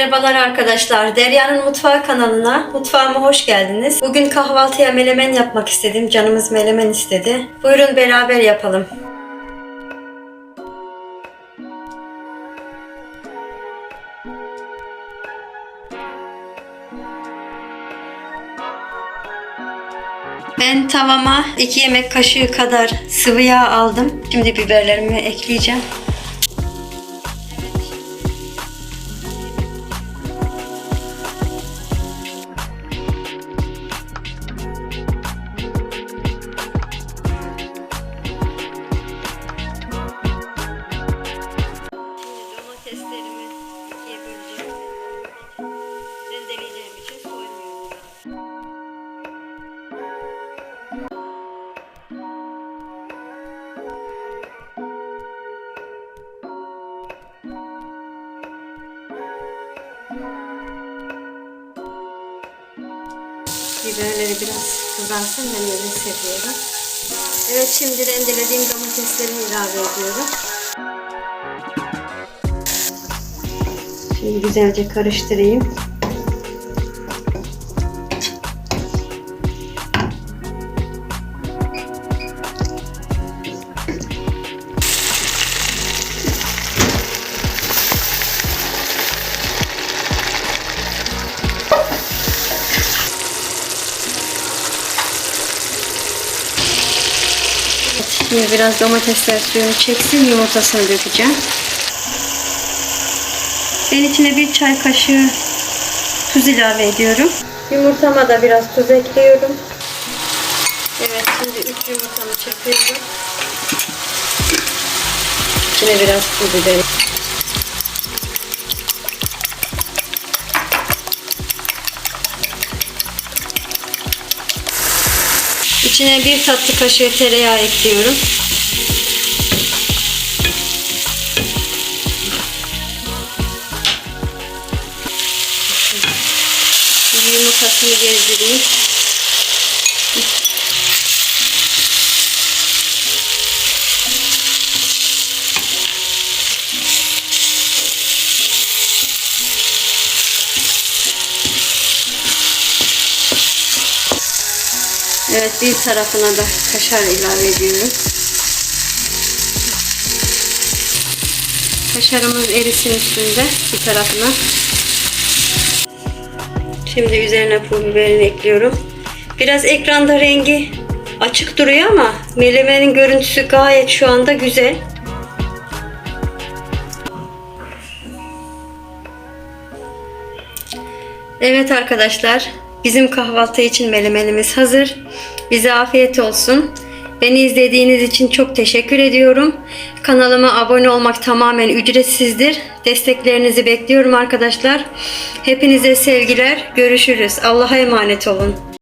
Merhabalar arkadaşlar. Derya'nın Mutfağı kanalına, mutfağıma hoş geldiniz. Bugün kahvaltıya melemen yapmak istedim. Canımız melemen istedi. Buyurun beraber yapalım. Ben tavama 2 yemek kaşığı kadar sıvı yağ aldım. Şimdi biberlerimi ekleyeceğim. Biberleri biraz kızarsın ben öyle seviyorum. Evet şimdi rendelediğim domatesleri ilave ediyorum. Şimdi güzelce karıştırayım. Şimdi biraz domatesler suyunu çeksin yumurtasını dökeceğim. Ben içine bir çay kaşığı tuz ilave ediyorum. Yumurtama da biraz tuz ekliyorum. Evet şimdi 3 yumurtamı çekiyorum. İçine biraz pul biber. İçine bir tatlı kaşığı tereyağı ekliyorum. Yumurtasını gezdireyim. Evet bir tarafına da kaşar ilave ediyorum. Kaşarımız erisin üstünde bir tarafına. Şimdi üzerine pul biberini ekliyorum. Biraz ekranda rengi açık duruyor ama melemenin görüntüsü gayet şu anda güzel. Evet arkadaşlar, bizim kahvaltı için melemenimiz hazır. Bize afiyet olsun. Beni izlediğiniz için çok teşekkür ediyorum. Kanalıma abone olmak tamamen ücretsizdir. Desteklerinizi bekliyorum arkadaşlar. Hepinize sevgiler. Görüşürüz. Allah'a emanet olun.